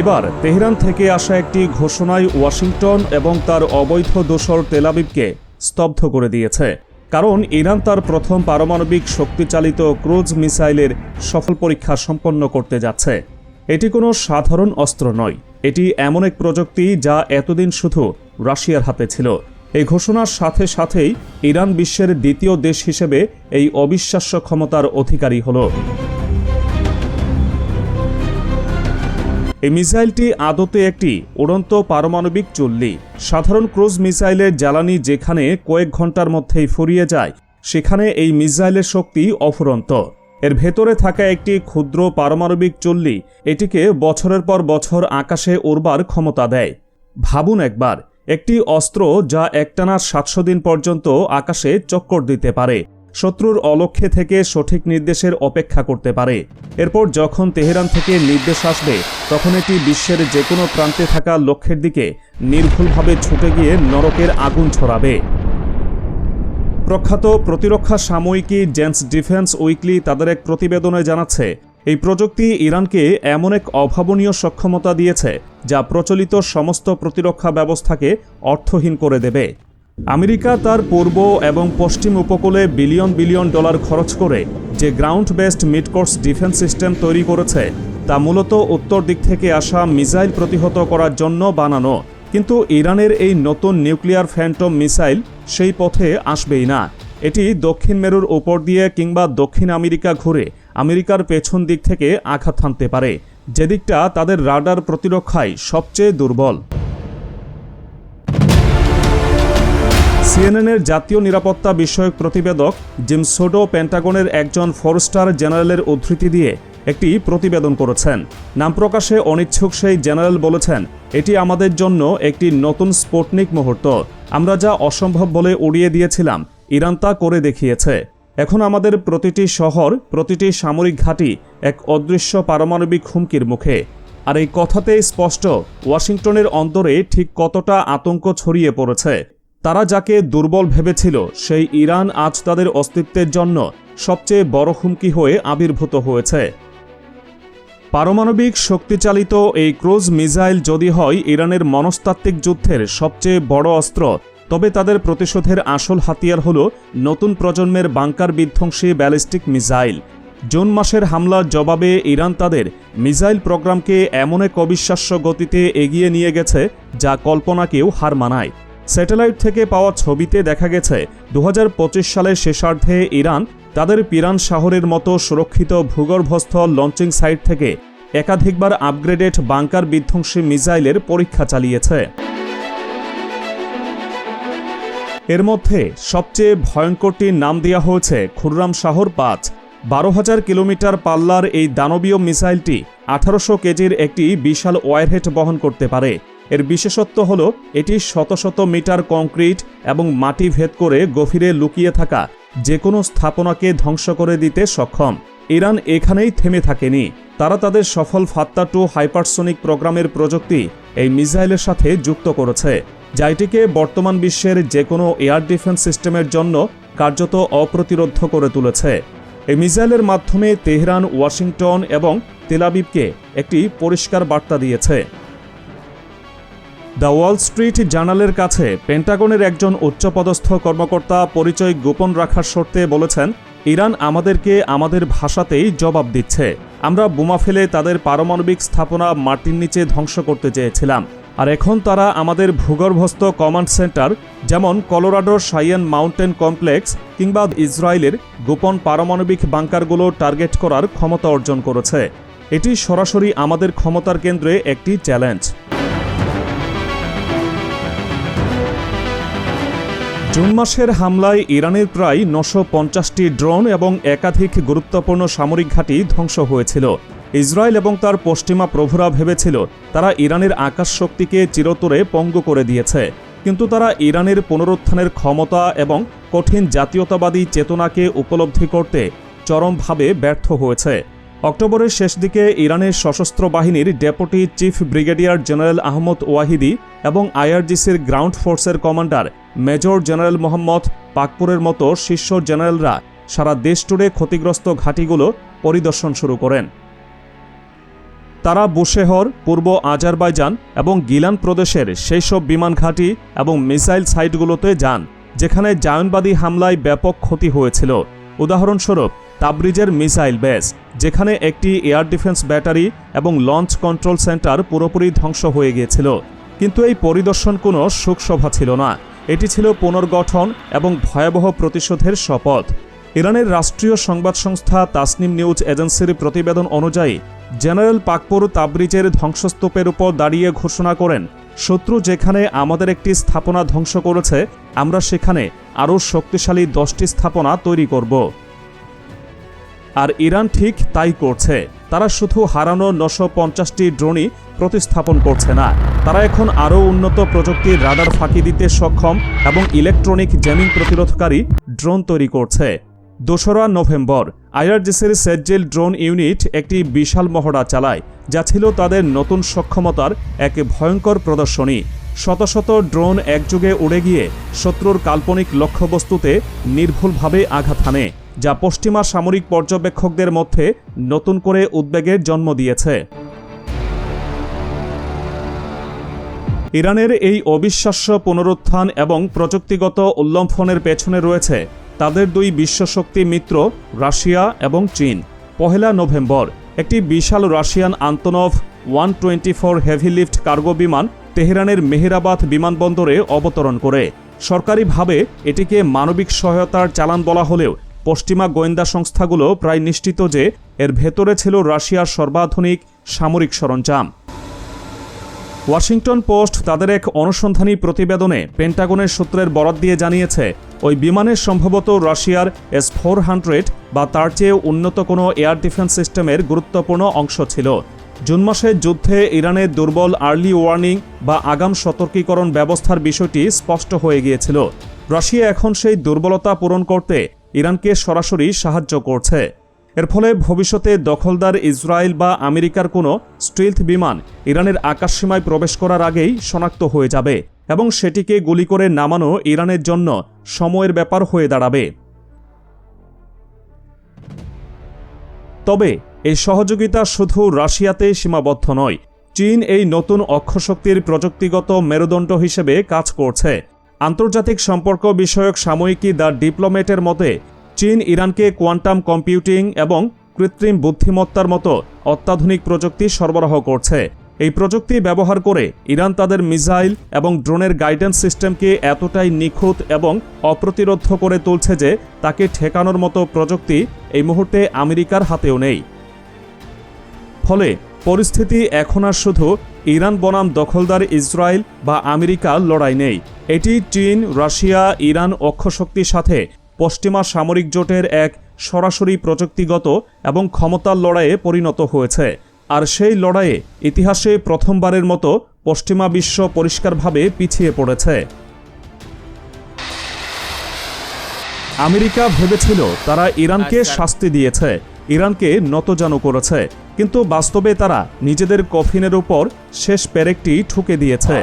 এবার তেহরান থেকে আসা একটি ঘোষণায় ওয়াশিংটন এবং তার অবৈধ দোসর তেলাবিবকে স্তব্ধ করে দিয়েছে। কারণ ইরান তার প্রথম পারমাণবিক শক্তিচালিত ক্রুজ মিসাইলের সফল পরীক্ষা সম্পন্ন করতে যাচ্ছে। এটি কোনো সাধারণ অস্ত্র নয়। এটি এমন এক প্রযুক্তি যা এতদিন শুধু রাশিয়ার হাতে ছিল। এই ঘোষণার সাথে সাথেই ইরান বিশ্বের দ্বিতীয় দেশ হিসেবে এই অবিশ্বাস্য ক্ষমতার অধিকারী হল। এই মিসাইলটি আদতে একটি উড়ন্ত পারমাণবিক চুল্লি। সাধারণ ক্রুজ মিসাইলের জ্বালানি যেখানে কয়েক ঘণ্টার মধ্যেই ফুরিয়ে যায়, সেখানে এই মিসাইলের শক্তি অফুরন্ত। এর ভেতরে থাকা একটি ক্ষুদ্র পারমাণবিক চুল্লি, এটিকে বছরের পর বছর আকাশে উড়বার ক্ষমতা দেয়। ভাবুন একবার, একটি অস্ত্র যা একটানা সাতশো দিন পর্যন্ত আকাশে চক্কর দিতে পারে। শত্রুর অলক্ষ্যে থেকে সঠিক নির্দেশের অপেক্ষা করতে পারে। এরপর যখন তেহরান থেকে নির্দেশ আসবে, তখন এটি বিশ্বের যে কোনো প্রান্তে থাকা লক্ষ্যের দিকে নির্ভুলভাবে ছুটে গিয়ে নরকের আগুন ছড়াবে। প্রখ্যাত প্রতিরক্ষা সাময়িকী জেন্স ডিফেন্স উইকলি তাদের এক প্রতিবেদনে জানাচ্ছে, এই প্রযুক্তি ইরানকে এমন এক অভাবনীয় সক্ষমতা দিয়েছে যা প্রচলিত সমস্ত প্রতিরক্ষা ব্যবস্থাকে অর্থহীন করে দেবে। আমেরিকা তার পূর্ব এবং পশ্চিম উপকূলে বিলিয়ন বিলিয়ন ডলার খরচ করে যে ground based midcourse defence system তৈরি করেছে, তা মূলত উত্তর দিক থেকে আসা মিসাইল প্রতিহত করার জন্য বানানো। কিন্তু ইরানের এই নতুন নিউক্লিয়ার ফ্যান্টম মিসাইল সেই পথে আসবেই না। এটি দক্ষিণ মেরুর ওপর দিয়ে কিংবা দক্ষিণ আমেরিকা ঘুরে আমেরিকার পেছন দিক থেকে আঘাত হানতে পারে। যেদিকটা তাদের রাডার প্রতিরক্ষায় সবচেয়ে দুর্বল। সিএনএনের জাতীয় নিরাপত্তা বিষয়ক প্রতিবেদক জিম সোডো পেন্টাগনের একজন ফোর স্টার জেনারেলের উদ্ধৃতি দিয়ে একটি প্রতিবেদন করেছেন। নাম প্রকাশে অনিচ্ছুক সেই জেনারেল বলেছেন, এটি আমাদের জন্য একটি নতুন স্পোটনিক মুহূর্ত। আমরা যা অসম্ভব বলে উড়িয়ে দিয়েছিলাম, ইরান তা করে দেখিয়েছে। এখন আমাদের প্রতিটি শহর, প্রতিটি সামরিক ঘাঁটি এক অদৃশ্য পারমাণবিক হুমকির মুখে। আর এই কথাতেই স্পষ্ট, ওয়াশিংটনের অন্তরে ঠিক কতটা আতঙ্ক ছড়িয়ে পড়েছে। তারা যাকে দুর্বল ভেবেছিল, সেই ইরান আজ তাদের অস্তিত্বের জন্য সবচেয়ে বড় হুমকি হয়ে আবির্ভূত হয়েছে। পারমাণবিক শক্তিচালিত এই ক্রুজ মিসাইল যদি হয় ইরানের মনস্তাত্ত্বিক যুদ্ধের সবচেয়ে বড় অস্ত্র, তবে তাদের প্রতিশোধের আসল হাতিয়ার হল নতুন প্রজন্মের বাংকার বিধ্বংসী ব্যালিস্টিক মিসাইল। জুন মাসের হামলার জবাবে ইরান তাদের মিসাইল প্রোগ্রামকে এমন এক অবিশ্বাস্য গতিতে এগিয়ে নিয়ে গেছে যা কল্পনাকেও হার মানায়। স্যাটেলাইট থেকে পাওয়া ছবিতে দেখা গেছে দু হাজার পঁচিশ সালের শেষার্ধে ইরান তাদের পিরান শহরের মতো সুরক্ষিত ভূগর্ভস্থ লঞ্চিং সাইট থেকে একাধিকবার আপগ্রেডেড বাংকার বিধ্বংসী মিসাইলের পরীক্ষা চালিয়েছে। এর মধ্যে সবচেয়ে ভয়ঙ্করটির নাম দেওয়া হয়েছে খুররাম শাহর পাঁচ। বারো হাজার কিলোমিটার পাল্লার এই দানবীয় মিসাইলটি আঠারোশো কেজির একটি বিশাল ওয়ারহেড বহন করতে পারে। এর বিশেষত্ব হল, এটি শত শত মিটার কংক্রিট এবং মাটি ভেদ করে গভীরে লুকিয়ে থাকা যে কোনো স্থাপনাকে ধ্বংস করে দিতে সক্ষম। ইরান এখানেই থেমে থাকেনি। তারা তাদের সফল ফাত্তা টু হাইপারসোনিক প্রোগ্রামের প্রযুক্তি এই মিসাইলের সাথে যুক্ত করেছে, যা এটিকে বর্তমান বিশ্বের যে কোনো এয়ার ডিফেন্স সিস্টেমের জন্য কার্যত অপ্রতিরোধ করে তুলেছে। এই মিসাইলের মাধ্যমে তেহরান, ওয়াশিংটন এবং তেলাবিবকে একটি পরিষ্কার বার্তা দিয়েছে। দ্য ওয়াল স্ট্রিট জার্নালের কাছে পেন্টাগনের একজন উচ্চপদস্থ কর্মকর্তা পরিচয় গোপন রাখার শর্তে বলেছেন, ইরান আমাদেরকে আমাদের ভাষাতেই জবাব দিচ্ছে। আমরা বোমা ফেলে তাদের পারমাণবিক স্থাপনা মাটির নিচে ধ্বংস করতে চেয়েছিলাম। আর এখন তারা আমাদের ভূগর্ভস্থ কমান্ড সেন্টার, যেমন কলোরাডোর সাইয়েন মাউন্টেন কমপ্লেক্স কিংবা ইসরায়েলের গোপন পারমাণবিক বাংকারগুলো টার্গেট করার ক্ষমতা অর্জন করেছে। এটি সরাসরি আমাদের ক্ষমতার কেন্দ্রে একটি চ্যালেঞ্জ। জুন মাসের হামলায় ইরানের প্রায় নশো পঞ্চাশটি ড্রোন এবং একাধিক গুরুত্বপূর্ণ সামরিক ঘাঁটি ধ্বংস হয়েছিল। ইসরায়েল এবং তার পশ্চিমা প্রভুরা ভেবেছিল, তারা ইরানের আকাশ শক্তিকে চিরতরে পঙ্গু করে দিয়েছে। কিন্তু তারা ইরানের পুনরুত্থানের ক্ষমতা এবং কঠিন জাতীয়তাবাদী চেতনাকে উপলব্ধি করতে চরমভাবে ব্যর্থ হয়েছে। অক্টোবরের শেষ দিকে ইরানের সশস্ত্র বাহিনীর deputy chief brigadier general Ahmad Vahidi এবং আইআরজিসির গ্রাউন্ড ফোর্সের কমান্ডার মেজর জেনারেল মোহাম্মদ পাকপুরের মতো শীর্ষ জেনারেলরা সারা দেশ জুড়ে ক্ষতিগ্রস্ত ঘাঁটিগুলো পরিদর্শন শুরু করেন। তারা বুশেহর, পূর্ব আজারবাইজান এবং গিলান প্রদেশের সেই সব বিমান ঘাঁটি এবং মিসাইল সাইটগুলোতে যান, যেখানে জায়নবাদী হামলায় ব্যাপক ক্ষতি হয়েছিল। উদাহরণস্বরূপ তাবরিজের মিসাইল বেস, যেখানে একটি এয়ার ডিফেন্স ব্যাটারি এবং লঞ্চ কন্ট্রোল সেন্টার পুরোপুরি ধ্বংস হয়ে গিয়েছিল। কিন্তু এই পরিদর্শন কোনো সুখসভা ছিল না। এটি ছিল পুনর্গঠন এবং ভয়াবহ প্রতিশোধের শপথ। ইরানের রাষ্ট্রীয় সংবাদ সংস্থা তাসনিম নিউজ এজেন্সির প্রতিবেদন অনুযায়ী, জেনারেল পাকপুর তাবরিজের ধ্বংসস্তূপের উপর দাঁড়িয়ে ঘোষণা করেন, শত্রু যেখানে আমাদের একটি স্থাপনা ধ্বংস করেছে, আমরা সেখানে আরও শক্তিশালী দশটি স্থাপনা তৈরি করব। আর ইরান ঠিক তাই করছে। তারা শুধু হারানো নশো পঞ্চাশটি ড্রোনই প্রতিস্থাপন করছে না। তারা এখন আরও উন্নত প্রযুক্তির রাডার ফাঁকি দিতে সক্ষম এবং ইলেকট্রনিক জ্যামিং প্রতিরোধকারী ড্রোন তৈরি করছে। দোসরা নভেম্বর, আইআরজিসির সেজ্জেল ড্রোন ইউনিট একটি বিশাল মহড়া চালায়, যা ছিল তাদের নতুন সক্ষমতার এক ভয়ঙ্কর প্রদর্শনী। শত শত ড্রোন একযোগে উড়ে গিয়ে শত্রুর কাল্পনিক লক্ষ্যবস্তুতে নির্ভুলভাবে আঘাত হানে। যা পশ্চিমা সামরিক পর্যবেক্ষকদের মধ্যে নতুন করে উদ্বেগের জন্ম দিয়েছে। ইরানের এই অবিশ্বাস্য পুনরুত্থান এবং প্রযুক্তিগত উল্লম্ফনের পেছনে রয়েছে তাদের দুই বিশ্বশক্তি মিত্র, রাশিয়া এবং চীন। পহেলা নভেম্বর, একটি বিশাল Russian Antonov one twenty four heavy lift cargo বিমান তেহরানের মেহেরাবাদ বিমানবন্দরে অবতরণ করে। সরকারিভাবে এটিকে মানবিক সহায়তার চালান বলা হলেও পশ্চিমা গোয়েন্দা সংস্থাগুলো প্রায় নিশ্চিত যে এর ভেতরে ছিল রাশিয়ার সর্বাধুনিক সামরিক সরঞ্জাম। ওয়াশিংটন পোস্ট তাদের এক অনুসন্ধানী প্রতিবেদনে পেন্টাগনের সূত্রের বরাত দিয়ে জানিয়েছে, ওই বিমানের সম্ভবত রাশিয়ার এস ফোর হান্ড্রেড বা তার চেয়ে উন্নত কোনো এয়ার ডিফেন্স সিস্টেমের গুরুত্বপূর্ণ অংশ ছিল। জুন মাসে যুদ্ধে ইরানের দুর্বল আর্লি ওয়ার্নিং বা আগাম সতর্কীকরণ ব্যবস্থার বিষয়টি স্পষ্ট হয়ে গিয়েছিল। রাশিয়া এখন সেই দুর্বলতা পূরণ করতে ইরানকে সরাসরি সাহায্য করছে। এর ফলে ভবিষ্যতে দখলদার ইসরায়েল বা আমেরিকার কোনো স্টিলথ বিমান ইরানের আকাশসীমায় প্রবেশ করার আগেই শনাক্ত হয়ে যাবে এবং সেটিকে গুলি করে নামানো ইরানের জন্য সময়ের ব্যাপার হয়ে দাঁড়াবে। তবে এই সহযোগিতা শুধু রাশিয়াতে সীমাবদ্ধ নয়, চীন এই নতুন অক্ষশক্তির প্রযুক্তিগত মেরুদণ্ড হিসেবে কাজ করছে। আন্তর্জাতিক সম্পর্ক বিষয়ক সাময়িকী দ্য ডিপ্লোমেটের মতে, চীন ইরানকে কোয়ান্টাম কম্পিউটিং এবং কৃত্রিম বুদ্ধিমত্তার মতো অত্যাধুনিক প্রযুক্তি সরবরাহ করছে। এই প্রযুক্তি ব্যবহার করে ইরান তাদের মিসাইল এবং ড্রোনের গাইডেন্স সিস্টেমকে এতটাই নিখুঁত এবং অপ্রতিরোধ করে তুলছে যে তাকে ঠেকানোর মতো প্রযুক্তি এই মুহূর্তে আমেরিকার হাতেও নেই। ফলে পরিস্থিতি এখন আর শুধু ইরান বনাম দখলদার ইসরায়েল বা আমেরিকার লড়াই নেই। এটি চীন রাশিয়া ইরান অক্ষশক্তির সাথে পশ্চিমা সামরিক জোটের এক সরাসরি প্রযুক্তিগত এবং ক্ষমতার লড়াইয়ে পরিণত হয়েছে। আর সেই লড়াইয়ে ইতিহাসে প্রথমবারের মতো পশ্চিমা বিশ্ব পরিষ্কারভাবে পিছিয়ে পড়েছে। আমেরিকা ভেবেছিল তারা ইরানকে শাস্তি দিয়েছে ইরানকে নতজানু করেছে। কিন্তু বাস্তবে তারা নিজেদের কফিনের উপর শেষ পেরেকটি ঠুকে দিয়েছে।